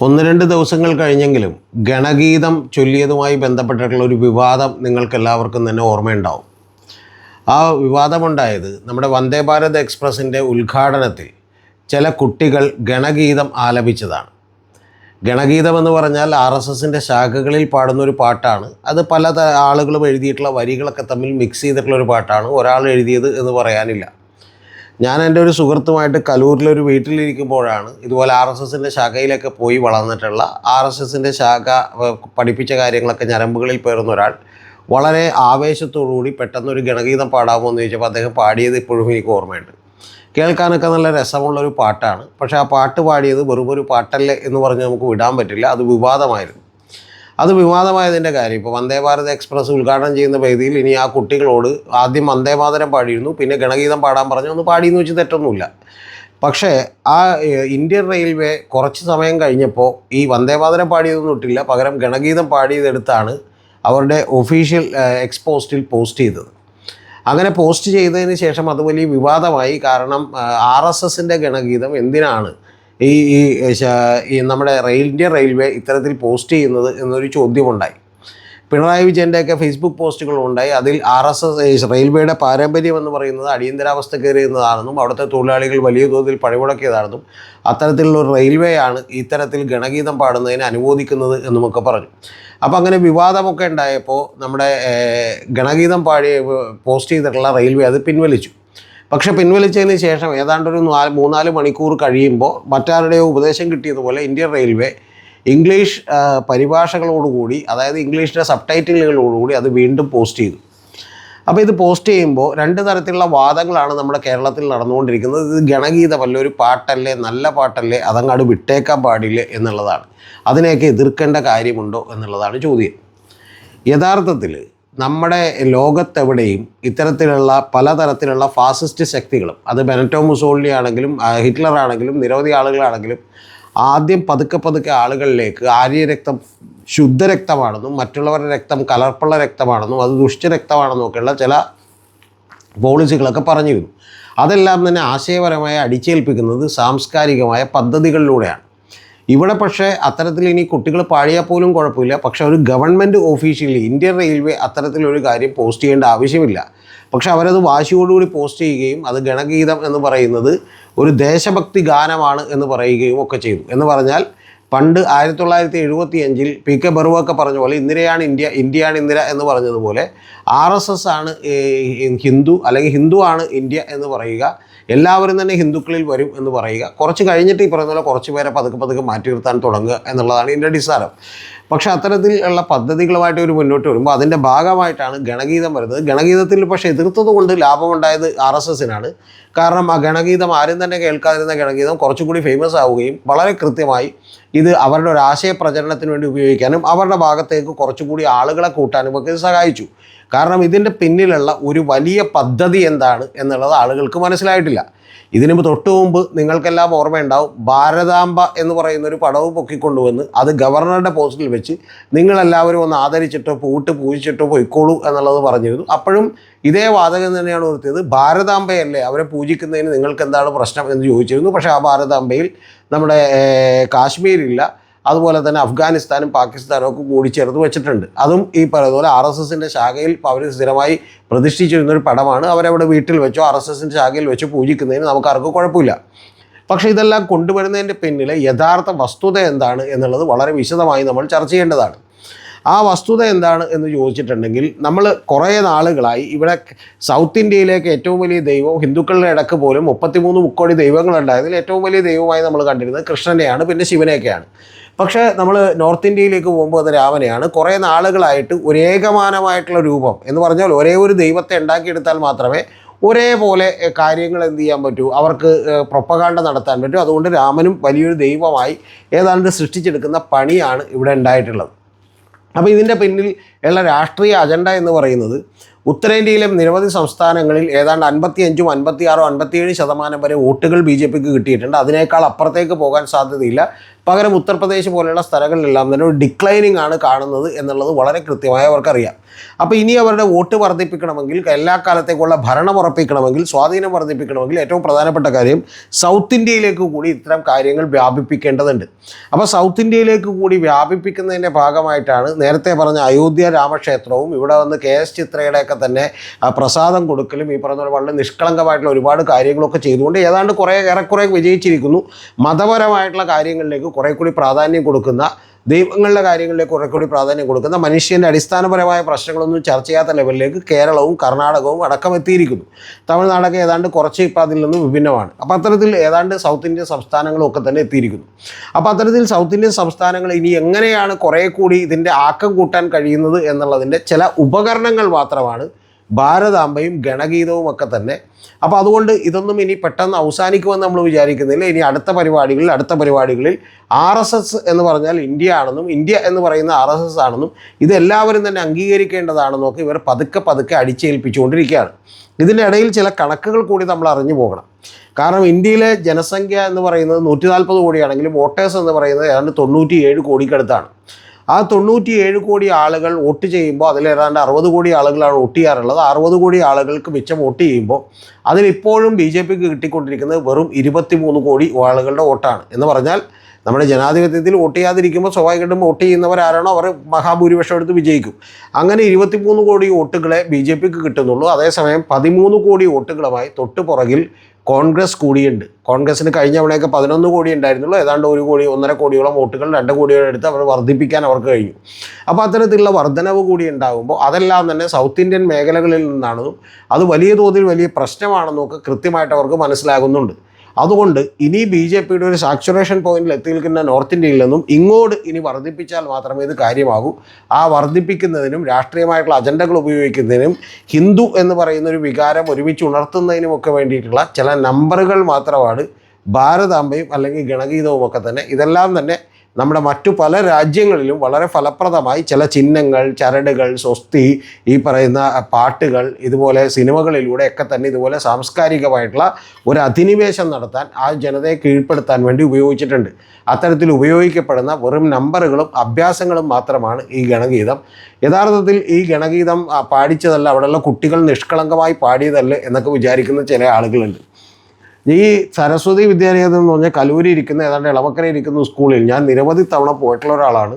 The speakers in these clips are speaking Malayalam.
ഒന്ന് രണ്ട് ദിവസങ്ങൾ കഴിഞ്ഞെങ്കിലും ഗണഗീതം ചൊല്ലിയതുമായി ബന്ധപ്പെട്ടിട്ടുള്ള ഒരു വിവാദം നിങ്ങൾക്ക് എല്ലാവർക്കും തന്നെ ഓർമ്മയുണ്ടാവും. ആ വിവാദമുണ്ടായത് നമ്മുടെ വന്ദേ ഭാരത് എക്സ്പ്രസിന്റെ ഉദ്ഘാടനത്തിൽ ചില കുട്ടികൾ ഗണഗീതം ആലപിച്ചതാണ്. ഗണഗീതം എന്ന് പറഞ്ഞാൽ ആർ എസ് എസിന്റെ ശാഖകളിൽ പാടുന്ന ഒരു പാട്ടാണ്. അത് പല ആളുകളും എഴുതിയിട്ടുള്ള വരികളൊക്കെ തമ്മിൽ മിക്സ് ചെയ്തിട്ടുള്ള ഒരു പാട്ടാണ്. ഒരാൾ എഴുതിയത് എന്ന് പറയാനില്ല. ഞാൻ എന്റെ ഒരു സുഹൃത്തുമായിട്ട് കലൂരിലൊരു വീട്ടിലിരിക്കുമ്പോഴാണ് ഇതുപോലെ ആർ എസ് എസിന്റെ ശാഖയിലൊക്കെ പോയി വളർന്നിട്ടുള്ള ആർ എസ് എസിന്റെ ശാഖ പഠിപ്പിച്ച കാര്യങ്ങളൊക്കെ ഞരമ്പുകളിൽ പേർന്ന ഒരാൾ. വളരെ ആവേശത്തോടുകൂടി പെട്ടെന്നൊരു ഗണഗീതം പാടാമോ എന്ന് ചോദിച്ചപ്പോൾ അദ്ദേഹം പാടിയത് ഇപ്പോഴും എനിക്ക് ഓർമ്മയുണ്ട്. കേൾക്കാനൊക്കെ നല്ല രസമുള്ളൊരു പാട്ടാണ്. പക്ഷേ ആ പാട്ട് പാടിയത് വെറുമൊരു പാട്ടല്ലേ എന്ന് പറഞ്ഞ് നമുക്ക് വിടാൻ പറ്റില്ല. അത് വിവാദമായിരുന്നു. അത് വിവാദമായതിന്റെ കാര്യം. ഇപ്പോൾ വന്ദേ ഭാരത് എക്സ്പ്രസ് ഉദ്ഘാടനം ചെയ്യുന്ന വേദിയിൽ ഇനി ആ കുട്ടികളോട് ആദ്യം വന്ദേ മാതരം പാടിയിരുന്നു. പിന്നെ ഗണഗീതം പാടാൻ പറഞ്ഞു ഒന്ന് പാടിയെന്ന് വെച്ച് തെറ്റൊന്നുമില്ല. പക്ഷേ ആ ഇന്ത്യൻ റെയിൽവേ കുറച്ച് സമയം കഴിഞ്ഞപ്പോൾ ഈ വന്ദേ മാതരം പാടിയതൊന്നും ഇട്ടില്ല. പകരം ഗണഗീതം പാടിയതെടുത്താണ് അവരുടെ ഒഫീഷ്യൽ എക്സ്പോസ്റ്റിൽ പോസ്റ്റ് ചെയ്തത്. അങ്ങനെ പോസ്റ്റ് ചെയ്തതിന് ശേഷം അത് വലിയ വിവാദമായി. കാരണം ആർ എസ് എസിന്റെ ഗണഗീതം എന്തിനാണ്? ഈ ഈ ഈ നമ്മുടെ റെയിൽ ഇന്ത്യൻ റെയിൽവേ ഇത്തരത്തിൽ പോസ്റ്റ് ചെയ്യുന്നത് എന്നൊരു ചോദ്യമുണ്ടായി. പിണറായി വിജയന്റെയൊക്കെ ഫേസ്ബുക്ക് പോസ്റ്റുകളുണ്ടായി അതിൽ ആർ എസ് എസ് റെയിൽവേയുടെ പാരമ്പര്യം എന്ന് പറയുന്നത് അടിയന്തരാവസ്ഥ കയറിയുന്നതാണെന്നും അവിടുത്തെ തൊഴിലാളികൾ വലിയ തോതിൽ പണിമുടക്കിയതാണെന്നും അത്തരത്തിലുള്ള ഒരു റെയിൽവേയാണ് ഇത്തരത്തിൽ ഗണഗീതം പാടുന്നതിന് അനുവദിക്കുന്നത് എന്നുമൊക്കെ പറഞ്ഞു. അപ്പോൾ അങ്ങനെ വിവാദമൊക്കെ ഉണ്ടായപ്പോൾ നമ്മുടെ ഗണഗീതം പാടി പോസ്റ്റ് ചെയ്തിട്ടുള്ള റെയിൽവേ അത് പിൻവലിച്ചു. പക്ഷേ പിൻവലിച്ചതിന് ശേഷം ഏതാണ്ട് ഒരു നാല് മൂന്നാൽ മണിക്കൂർ കഴിയുമ്പോൾ മറ്റാരുടെയോ ഉപദേശം കിട്ടിയതുപോലെ ഇന്ത്യൻ റെയിൽവേ ഇംഗ്ലീഷ് പരിഭാഷകളോടുകൂടി അതായത് ഇംഗ്ലീഷിന്റെ സബ് ടൈറ്റിലുകളോടുകൂടി അത് വീണ്ടും പോസ്റ്റ് ചെയ്തു. അപ്പോൾ ഇത് പോസ്റ്റ് ചെയ്യുമ്പോൾ രണ്ട് തരത്തിലുള്ള വാദങ്ങളാണ് നമ്മുടെ കേരളത്തിൽ നടന്നുകൊണ്ടിരിക്കുന്നത്. ഇത് ഗണഗീതമല്ല ഒരു പാട്ടല്ലേ നല്ല പാട്ടല്ലേ അതങ്ങാട് വിട്ടേക്കാൻ പാടില്ലേ എന്നുള്ളതാണ്. അതിനെയൊക്കെ എതിർക്കേണ്ട കാര്യമുണ്ടോ എന്നുള്ളതാണ് ചോദ്യം. യഥാർത്ഥത്തിൽ നമ്മുടെ ലോകത്തെവിടെയും ഇത്തരത്തിലുള്ള പലതരത്തിലുള്ള ഫാസിസ്റ്റ് ശക്തികളും അത് ബെനറ്റോ മുസോളിനി ആണെങ്കിലും ഹിറ്റ്ലർ ആണെങ്കിലും നിരവധി ആളുകളാണെങ്കിലും ആദ്യം പതുക്കെ പതുക്കെ ആളുകളിലേക്ക് ആര്യരക്തം ശുദ്ധരക്തമാണെന്നും മറ്റുള്ളവരുടെ രക്തം കലർപ്പുള്ള രക്തമാണെന്നും അത് ദുഷ്ടരക്തമാണെന്നും ഒക്കെയുള്ള ചില പോളിസികളൊക്കെ പറഞ്ഞിരുന്നു. അതെല്ലാം തന്നെ ആശയപരമായി അടിച്ചേൽപ്പിക്കുന്നത് സാംസ്കാരികമായ പദ്ധതികളിലൂടെയാണ്. ഇവിടെ പക്ഷേ അത്തരത്തിൽ ഇനി കുട്ടികൾ പാടിയാൽ പോലും കുഴപ്പമില്ല. പക്ഷേ ഒരു ഗവൺമെന്റ് ഓഫീഷ്യലി ഇന്ത്യൻ റെയിൽവേ അത്തരത്തിലൊരു കാര്യം പോസ്റ്റ് ചെയ്യേണ്ട ആവശ്യമില്ല. പക്ഷേ അവരത് വാശിയോടുകൂടി പോസ്റ്റ് ചെയ്യുകയും അത് ഗണഗീതം എന്ന് പറയുന്നത് ഒരു ദേശഭക്തി ഗാനമാണ് എന്ന് പറയുകയും ഒക്കെ ചെയ്തു. എന്ന് പറഞ്ഞാൽ പണ്ട് ആയിരത്തി തൊള്ളായിരത്തി എഴുപത്തി അഞ്ചിൽ പി കെ ബറുവൊക്കെ പറഞ്ഞ പോലെ ഇന്ദിരയാണ് ഇന്ത്യ ഇന്ത്യയാണ് ഇന്ദിര എന്ന് പറഞ്ഞതുപോലെ ആർ എസ് എസ് ആണ് ഹിന്ദു അല്ലെങ്കിൽ ഹിന്ദു ആണ് ഇന്ത്യ എന്ന് പറയുക. എല്ലാവരും തന്നെ ഹിന്ദുക്കളിൽ വരും എന്ന് പറയുക. കുറച്ച് കഴിഞ്ഞിട്ട് ഈ പറയുന്ന പോലെ കുറച്ച് പേരെ പതുക്കെ പതുക്കെ മാറ്റി നിർത്താൻ തുടങ്ങുക എന്നുള്ളതാണ് ഇതിന്റെ അടിസ്ഥാനം. പക്ഷേ അത്തരത്തിലുള്ള പദ്ധതികളുമായിട്ട് ഒരു മുന്നോട്ട് വരുമ്പോൾ അതിന്റെ ഭാഗമായിട്ടാണ് ഗണഗീതം വരുന്നത്. ഗണഗീതത്തിൽ പക്ഷേ എതിർത്തത് കൊണ്ട് ലാഭമുണ്ടായത് ആർ എസ് എസിനാണ്. കാരണം ആ ഗണഗീതം ആരും തന്നെ കേൾക്കാതിരുന്ന ഗണഗീതം കുറച്ചുകൂടി ഫേമസ് ആവുകയും വളരെ കൃത്യമായി ഇത് അവരുടെ ഒരു ആശയ പ്രചരണത്തിന് വേണ്ടി ഉപയോഗിക്കാനും അവരുടെ ഭാഗത്തേക്ക് കുറച്ചുകൂടി ആളുകളെ കൂട്ടാനും ഒക്കെ സഹായിച്ചു. കാരണം ഇതിന്റെ പിന്നിലുള്ള ഒരു വലിയ പദ്ധതി എന്താണ് എന്നുള്ളത് ആളുകൾക്ക് മനസ്സിലായിട്ടില്ല. ഇതിനു തൊട്ട് മുമ്പ് നിങ്ങൾക്കെല്ലാം ഓർമ്മയുണ്ടാവും ഭാരതാംബ എന്ന് പറയുന്ന ഒരു പടവ് പൊക്കിക്കൊണ്ടുവന്ന് അത് ഗവർണറുടെ പോസ്റ്റിൽ വെച്ച് നിങ്ങളെല്ലാവരും ഒന്ന് ആദരിച്ചിട്ടോ പൂട്ട് പൂജിച്ചിട്ടോ പൊയ്ക്കോളൂ എന്നുള്ളത് പറഞ്ഞിരുന്നു. അപ്പോഴും ഇതേ വാതകം തന്നെയാണ് ഉയർത്തിയത്. ഭാരതാംബയല്ലേ അവരെ പൂജിക്കുന്നതിന് നിങ്ങൾക്ക് എന്താണ് പ്രശ്നം എന്ന് ചോദിച്ചിരുന്നു. പക്ഷേ ആ ഭാരതാംബയിൽ നമ്മുടെ കാശ്മീരില്ല. അതുപോലെ തന്നെ അഫ്ഗാനിസ്ഥാനും പാകിസ്ഥാനും ഒക്കെ കൂടി ചേർത്ത് വെച്ചിട്ടുണ്ട്. അതും ഈ പറയുന്നതുപോലെ ആർ എസ് എസിന്റെ ശാഖയിൽ അവർ സ്ഥിരമായി പ്രതിഷ്ഠിച്ചിരുന്നൊരു പടമാണ്. അവരവിടെ വീട്ടിൽ വെച്ചോ ആർ എസ് എസിന്റെ ശാഖയിൽ വെച്ചോ പൂജിക്കുന്നതിന് നമുക്ക് കുഴപ്പമില്ല. പക്ഷേ ഇതെല്ലാം കൊണ്ടുവരുന്നതിന്റെ പിന്നിലെ യഥാർത്ഥ വസ്തുത എന്താണ് എന്നുള്ളത് വളരെ വിശദമായി നമ്മൾ ചർച്ച ചെയ്യേണ്ടതാണ്. ആ വസ്തുത എന്താണ് എന്ന് ചോദിച്ചിട്ടുണ്ടെങ്കിൽ നമ്മൾ കുറേ നാളുകളായി ഇവിടെ സൗത്ത് ഇന്ത്യയിലേക്ക് ഏറ്റവും വലിയ ദൈവം ഹിന്ദുക്കളുടെ ഇടയ്ക്ക് പോലും മുപ്പത്തിമൂന്ന് മുക്കോടി ദൈവങ്ങളുണ്ടായതിൽ ഏറ്റവും വലിയ ദൈവമായി നമ്മൾ കണ്ടിരുന്നത് കൃഷ്ണനെയാണ് പിന്നെ ശിവനെയൊക്കെയാണ്. പക്ഷേ നമ്മൾ നോർത്ത് ഇന്ത്യയിലേക്ക് പോകുമ്പോൾ അത് രാമനെയാണ് കുറേ നാളുകളായിട്ട് ഒരേകമാനമായിട്ടുള്ള രൂപം എന്ന് പറഞ്ഞാൽ ഒരേ ഒരു ദൈവത്തെ ഉണ്ടാക്കിയെടുത്താൽ മാത്രമേ ഒരേപോലെ കാര്യങ്ങൾ എന്ത് ചെയ്യാൻ പറ്റൂ? അവർക്ക് പ്രൊപ്പകാണ്ട നടത്താൻ പറ്റൂ. അതുകൊണ്ട് രാമനും വലിയൊരു ദൈവമായി ഏതാണ്ട് സൃഷ്ടിച്ചെടുക്കുന്ന പണിയാണ് ഇവിടെ ഉണ്ടായിട്ടുള്ളത്. അപ്പോൾ ഇതിന്റെ പിന്നിൽ ഉള്ള രാഷ്ട്രീയ അജണ്ട എന്ന് പറയുന്നത് ഉത്തരേന്ത്യയിലെ നിരവധി സംസ്ഥാനങ്ങളിൽ ഏതാണ്ട് അൻപത്തിയഞ്ചും അൻപത്തിയാറും അൻപത്തിയേഴ് ശതമാനം വരെ വോട്ടുകൾ ബി ജെ പിക്ക് കിട്ടിയിട്ടുണ്ട്. അതിനേക്കാൾ അപ്പുറത്തേക്ക് പോകാൻ സാധ്യതയില്ല. പകരം ഉത്തർപ്രദേശ് പോലെയുള്ള സ്ഥലങ്ങളിലെല്ലാം തന്നെ ഒരു ഡിക്ലൈനിങ് ആണ് കാണുന്നത് എന്നുള്ളത് വളരെ കൃത്യമായി അവർക്കറിയാം. അപ്പോൾ ഇനി അവരുടെ വോട്ട് വർദ്ധിപ്പിക്കണമെങ്കിൽ എല്ലാ കാലത്തേക്കുള്ള ഭരണം ഉറപ്പിക്കണമെങ്കിൽ സ്വാധീനം വർദ്ധിപ്പിക്കണമെങ്കിൽ ഏറ്റവും പ്രധാനപ്പെട്ട കാര്യം സൗത്ത് ഇന്ത്യയിലേക്ക് കൂടി ഇത്തരം കാര്യങ്ങൾ വ്യാപിപ്പിക്കേണ്ടതുണ്ട്. അപ്പോൾ സൗത്ത് ഇന്ത്യയിലേക്ക് കൂടി വ്യാപിപ്പിക്കുന്നതിന്റെ ഭാഗമായിട്ടാണ് നേരത്തെ പറഞ്ഞ അയോധ്യ രാമക്ഷേത്രവും ഇവിടെ വന്ന് കെ എസ് ചിത്രയുടെയൊക്കെ തന്നെ പ്രസാദം കൊടുക്കലും ഈ പറഞ്ഞ വളരെ നിഷ്കളങ്കമായിട്ടുള്ള ഒരുപാട് കാര്യങ്ങളൊക്കെ ചെയ്തുകൊണ്ട് ഏതാണ്ട് കുറേ ഏറെക്കുറെ വിജയിച്ചിരിക്കുന്നു. മതപരമായിട്ടുള്ള കാര്യങ്ങളിലേക്ക് കുറേ കൂടി പ്രാധാന്യം കൊടുക്കുന്ന ദൈവങ്ങളുടെ കാര്യങ്ങളിലേക്ക് കുറെ കൂടി പ്രാധാന്യം കൊടുക്കുന്ന മനുഷ്യന്റെ അടിസ്ഥാനപരമായ പ്രശ്നങ്ങളൊന്നും ചർച്ച ചെയ്യാത്ത ലെവലിലേക്ക് കേരളവും കർണാടകവും അടക്കം എത്തിയിരിക്കുന്നു തമിഴ്നാടൊക്കെ ഏതാണ്ട് കുറച്ച് ഇപ്പം അതിൽ നിന്നും വിഭിന്നമാണ്. അപ്പോൾ അത്തരത്തിൽ ഏതാണ്ട് സൗത്ത് ഇന്ത്യൻ സംസ്ഥാനങ്ങളും ഒക്കെ തന്നെ എത്തിയിരിക്കുന്നു. അപ്പോൾ അത്തരത്തിൽ സൗത്ത് ഇന്ത്യൻ സംസ്ഥാനങ്ങൾ ഇനി എങ്ങനെയാണ് കുറേ കൂടി ഇതിന്റെ ആക്കം കൂട്ടാൻ കഴിയുന്നത് എന്നുള്ളതിന്റെ ചില ഉപകരണങ്ങൾ മാത്രമാണ് ഭാരതാംബയും ഗണഗീതവും ഒക്കെ തന്നെ. അപ്പോൾ അതുകൊണ്ട് ഇതൊന്നും ഇനി പെട്ടെന്ന് അവസാനിക്കുമെന്ന് നമ്മൾ വിചാരിക്കുന്നില്ല. ഇനി അടുത്ത പരിപാടികളിൽ അടുത്ത പരിപാടികളിൽ ആർ എസ് എസ് എന്ന് പറഞ്ഞാൽ ഇന്ത്യ ആണെന്നും ഇന്ത്യ എന്ന് പറയുന്ന ആർ എസ് എസ് ആണെന്നും ഇതെല്ലാവരും തന്നെ അംഗീകരിക്കേണ്ടതാണെന്നും ഒക്കെ ഇവർ പതുക്കെ പതുക്കെ അടിച്ചേൽപ്പിച്ചുകൊണ്ടിരിക്കുകയാണ്. ഇടയിൽ ചില കണക്കുകൾ കൂടി നമ്മൾ അറിഞ്ഞു പോകണം. കാരണം ഇന്ത്യയിലെ ജനസംഖ്യ എന്ന് പറയുന്നത് നൂറ്റി നാൽപ്പത് കോടിയാണെങ്കിലും വോട്ടേഴ്സ് എന്ന് പറയുന്നത് ഏതാണ്ട് തൊണ്ണൂറ്റി ഏഴ് കോടിക്കടുത്താണ്. ആ തൊണ്ണൂറ്റി ഏഴ് കോടി ആളുകൾ വോട്ട് ചെയ്യുമ്പോൾ അതിൽ ഏതാണ്ട് അറുപത് കോടി ആളുകളാണ് വോട്ട് ചെയ്യാറുള്ളത്. അറുപത് കോടി ആളുകൾക്ക് മിച്ചം വോട്ട് ചെയ്യുമ്പോൾ അതിലിപ്പോഴും ബി ജെ പിക്ക് കിട്ടിക്കൊണ്ടിരിക്കുന്നത് വെറും ഇരുപത്തി മൂന്ന് കോടി ആളുകളുടെ വോട്ടാണ് എന്ന് പറഞ്ഞാൽ നമ്മുടെ ജനാധിപത്യത്തിൽ വോട്ട് ചെയ്യാതിരിക്കുമ്പോൾ സ്വാഭാവികമായിട്ടും വോട്ട് ചെയ്യുന്നവരാരാണോ അവർ മഹാഭൂരിപക്ഷം എടുത്ത് വിജയിക്കും. അങ്ങനെ ഇരുപത്തിമൂന്ന് കോടി വോട്ടുകളെ ബി ജെ പിക്ക് കിട്ടുന്നുള്ളൂ. അതേസമയം പതിമൂന്ന് കോടി വോട്ടുകളുമായി തൊട്ട് പുറകിൽ കോൺഗ്രസ് കൂടിയുണ്ട്. കോൺഗ്രസിന് കഴിഞ്ഞ തവണയൊക്കെ പതിനൊന്ന് കോടി ഉണ്ടായിരുന്നുള്ളൂ. ഏതാണ്ട് ഒരു കോടി ഒന്നര കോടിയോളം വോട്ടുകൾ രണ്ട് കോടിയോളം എടുത്ത് അവർ വർദ്ധിപ്പിക്കാൻ അവർക്ക് കഴിഞ്ഞു. അപ്പോൾ അത്തരത്തിലുള്ള വർധനവ് കൂടി ഉണ്ടാകുമ്പോൾ അതെല്ലാം തന്നെ സൗത്ത് ഇന്ത്യൻ മേഖലകളിൽ നിന്നാണെന്നും അത് വലിയ തോതിൽ വലിയ പ്രശ്നമാണെന്നൊക്കെ കൃത്യമായിട്ട് അവർക്ക് മനസ്സിലാകുന്നുണ്ട്. അതുകൊണ്ട് ഇനി ബി ജെ പിയുടെ ഒരു സാച്ചുറേഷൻ പോയിന്റിൽ എത്തി നിൽക്കുന്ന നോർത്ത് ഇന്ത്യയിൽ നിന്നും ഇങ്ങോട്ട് ഇനി വർദ്ധിപ്പിച്ചാൽ മാത്രമേ ഇത് കാര്യമാകൂ. ആ വർദ്ധിപ്പിക്കുന്നതിനും രാഷ്ട്രീയമായിട്ടുള്ള അജണ്ടകൾ ഉപയോഗിക്കുന്നതിനും ഹിന്ദു എന്ന് പറയുന്ന ഒരു വികാരം ഒരുമിച്ച് ഉണർത്തുന്നതിനും ഒക്കെ വേണ്ടിയിട്ടുള്ള ചില നമ്പറുകൾ മാത്രമാണ് ഭാരതാംബയും അല്ലെങ്കിൽ ഗണഗീതവും ഒക്കെ തന്നെ. ഇതെല്ലാം തന്നെ നമ്മുടെ മറ്റു പല രാജ്യങ്ങളിലും വളരെ ഫലപ്രദമായി ചില ചിഹ്നങ്ങൾ ചരടുകൾ സ്വസ്തി ഈ പറയുന്ന പാട്ടുകൾ ഇതുപോലെ സിനിമകളിലൂടെ ഒക്കെ തന്നെ ഇതുപോലെ സാംസ്കാരികമായിട്ടുള്ള ഒരു അധിനിവേശം നടത്താൻ ആ ജനതയെ കീഴ്പ്പെടുത്താൻ വേണ്ടി ഉപയോഗിച്ചിട്ടുണ്ട്. അത്തരത്തിൽ ഉപയോഗിക്കപ്പെടുന്ന വെറും നമ്പറുകളും അഭ്യാസങ്ങളും മാത്രമാണ് ഈ ഗണഗീതം. യഥാർത്ഥത്തിൽ ഈ ഗണഗീതം പാടിച്ചതല്ല അവിടെയുള്ള കുട്ടികൾ നിഷ്കളങ്കമായി പാടിയതല്ല എന്നൊക്കെ വിചാരിക്കുന്ന ചില ആളുകളുണ്ട്. ഈ സരസ്വതി വിദ്യാലയം എന്ന് പറഞ്ഞാൽ കലൂരി ഇരിക്കുന്ന ഏതാണ്ട് ഇളവക്കര ഇരിക്കുന്ന സ്കൂളിൽ ഞാൻ നിരവധി തവണ പോയിട്ടുള്ള ഒരാളാണ്.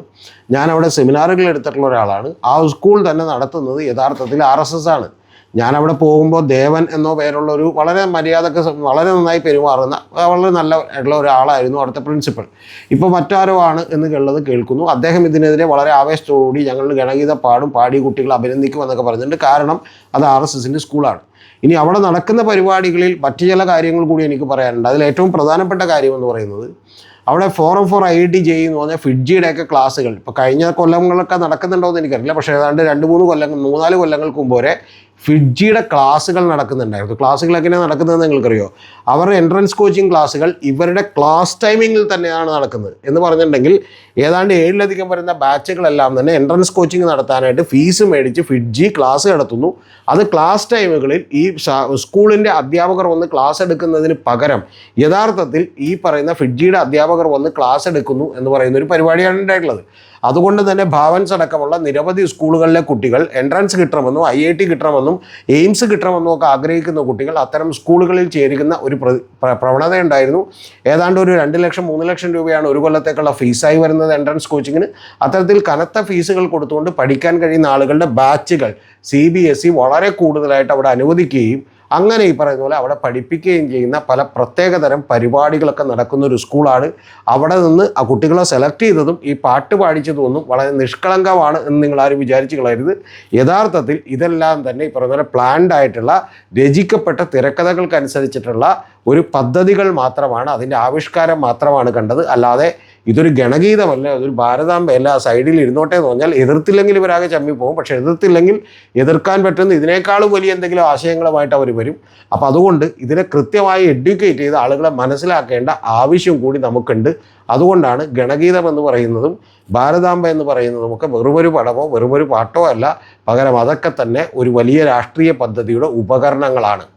ഞാൻ അവിടെ സെമിനാറുകൾ എടുത്തിട്ടുള്ള ഒരാളാണ്. ആ സ്കൂൾ തന്നെ നടത്തുന്നത് യഥാർത്ഥത്തിൽ ആർ എസ് എസ് ആണ്. ഞാൻ അവിടെ പോകുമ്പോൾ ദേവൻ എന്നോ പേരുള്ള ഒരു വളരെ മര്യാദയ്ക്ക് വളരെ നന്നായി പെരുമാറുന്ന വളരെ നല്ല ആയിട്ടുള്ള ഒരാളായിരുന്നു അവിടുത്തെ പ്രിൻസിപ്പൽ ഇപ്പോൾ മറ്റാരോ ആണ് എന്ന് ഉള്ളത് കേൾക്കുന്നു. അദ്ദേഹം ഇതിനെതിരെ വളരെ ആവേശത്തോടുകൂടി ഞങ്ങൾ ഗണഗീത പാടും പാടി കുട്ടികളെ അഭിനന്ദിക്കും എന്നൊക്കെ പറഞ്ഞിട്ടുണ്ട്. കാരണം അത് ആർ എസ് എസിന്റെ സ്കൂളാണ്. ഇനി അവിടെ നടക്കുന്ന പരിപാടികളിൽ മറ്റു ചില കാര്യങ്ങൾ കൂടി എനിക്ക് പറയാനുണ്ട്. അതിൽ ഏറ്റവും പ്രധാനപ്പെട്ട കാര്യം എന്ന് പറയുന്നത് അവിടെ forum for I T J എന്ന് പറഞ്ഞാൽ ഫിഡ്ജിയുടെയൊക്കെ ക്ലാസ്സുകൾ. ഇപ്പോൾ കഴിഞ്ഞ കൊല്ലങ്ങളൊക്കെ നടക്കുന്നുണ്ടോ എന്ന് എനിക്കറിയില്ല. പക്ഷേ ഏതാണ്ട് രണ്ട് മൂന്ന് കൊല്ലങ്ങൾ മൂന്നാൽ കൊല്ലങ്ങൾക്ക് മുമ്പ് വരെ ഫിഡ്ജിയുടെ ക്ലാസ്സുകൾ നടക്കുന്നുണ്ടായിരുന്നു. ക്ലാസ്സുകൾ എങ്ങനെയാണ് നടക്കുന്നതെന്ന് നിങ്ങൾക്കറിയോ? അവരുടെ എൻട്രൻസ് കോച്ചിങ് ക്ലാസ്സുകൾ ഇവരുടെ ക്ലാസ് ടൈമിങ്ങിൽ തന്നെയാണ് നടക്കുന്നത്. എന്ന് പറഞ്ഞിട്ടുണ്ടെങ്കിൽ ഏതാണ്ട് ഏഴിലധികം വരുന്ന ബാച്ചുകളെല്ലാം തന്നെ എൻട്രൻസ് കോച്ചിങ് നടത്താനായിട്ട് ഫീസ് മേടിച്ച് ഫിഡ്ജി ക്ലാസ് നടത്തുന്നു. അത് ക്ലാസ് ടൈമുകളിൽ ഈ സ്കൂളിന്റെ അധ്യാപകർ വന്ന് ക്ലാസ് എടുക്കുന്നതിന് പകരം യഥാർത്ഥത്തിൽ ഈ പറയുന്ന ഫിഡ്ജിയുടെ അധ്യാപകർ വന്ന് ക്ലാസ് എടുക്കുന്നു എന്ന് പറയുന്ന ഒരു പരിപാടിയാണ് ഉണ്ടായിട്ടുള്ളത്. അതുകൊണ്ട് തന്നെ ഭാവൻസ് അടക്കമുള്ള നിരവധി സ്കൂളുകളിലെ കുട്ടികൾ എൻട്രൻസ് കിട്ടണമെന്നും ഐ ഐ ടി കിട്ടണമെന്നും എയിംസ് കിട്ടണമെന്നും ഒക്കെ ആഗ്രഹിക്കുന്ന കുട്ടികൾ അത്തരം സ്കൂളുകളിൽ ചേരുന്ന ഒരു പ്രവണതയുണ്ടായിരുന്നു. ഏതാണ്ട് ഒരു രണ്ട് ലക്ഷം മൂന്ന് ലക്ഷം രൂപയാണ് ഒരു കൊല്ലത്തേക്കുള്ള ഫീസായി വരുന്നത് എൻട്രൻസ് കോച്ചിങ്ങിന് അത്തരത്തിൽ കനത്ത ഫീസുകൾ കൊടുത്തുകൊണ്ട് പഠിക്കാൻ കഴിയുന്ന ആളുകളുടെ ബാച്ചുകൾ സി ബി എസ് ഇ വളരെ കൂടുതലായിട്ട് അവിടെ അനുവദിക്കുകയും അങ്ങനെ ഈ പറയുന്ന പോലെ അവിടെ പഠിപ്പിക്കുകയും ചെയ്യുന്ന പല പ്രത്യേകതരം പരിപാടികളൊക്കെ നടക്കുന്ന ഒരു സ്കൂളാണ്. അവിടെ നിന്ന് ആ കുട്ടികളെ സെലക്ട് ചെയ്തതും ഈ പാട്ട് പാടിച്ചതും വളരെ നിഷ്കളങ്കമാണ് എന്ന് നിങ്ങൾ ആരും വിചാരിച്ചു കളയരുത്. യഥാർത്ഥത്തിൽ ഇതെല്ലാം തന്നെ ഈ പറയുന്ന പോലെ പ്ലാൻഡ് ആയിട്ടുള്ള രചിക്കപ്പെട്ട തിരക്കഥകൾക്കനുസരിച്ചിട്ടുള്ള ഒരു പദ്ധതികൾ മാത്രമാണ് അതിന്റെ ആവിഷ്കാരം മാത്രമാണ് കണ്ടത്. അല്ലാതെ ഇതൊരു ഗണഗീതമല്ല അതൊരു ഭാരതാംബയല്ല എല്ലാ സൈഡിൽ ഇരുന്നോട്ടെ എന്ന് പറഞ്ഞാൽ എതിർത്തില്ലെങ്കിൽ ഇവരാകെ ചമ്മി പോകും പക്ഷെ എതിർത്തില്ലെങ്കിൽ എതിർക്കാൻ പറ്റുന്ന ഇതിനേക്കാളും വലിയ എന്തെങ്കിലും ആശയങ്ങളുമായിട്ട് അവർ വരും. അപ്പോൾ അതുകൊണ്ട് ഇതിനെ കൃത്യമായി എഡ്യൂക്കേറ്റ് ചെയ്ത് ആളുകളെ മനസ്സിലാക്കേണ്ട ആവശ്യം കൂടി നമുക്കുണ്ട്. അതുകൊണ്ടാണ് ഗണഗീതം എന്ന് പറയുന്നതും ഭാരതാംബ എന്ന് പറയുന്നതും ഒക്കെ വെറുമൊരു പടമോ വെറുമൊരു പാട്ടോ അല്ല. പകരം അതൊക്കെ തന്നെ ഒരു വലിയ രാഷ്ട്രീയ പദ്ധതിയുടെ ഉപകരണങ്ങളാണ്.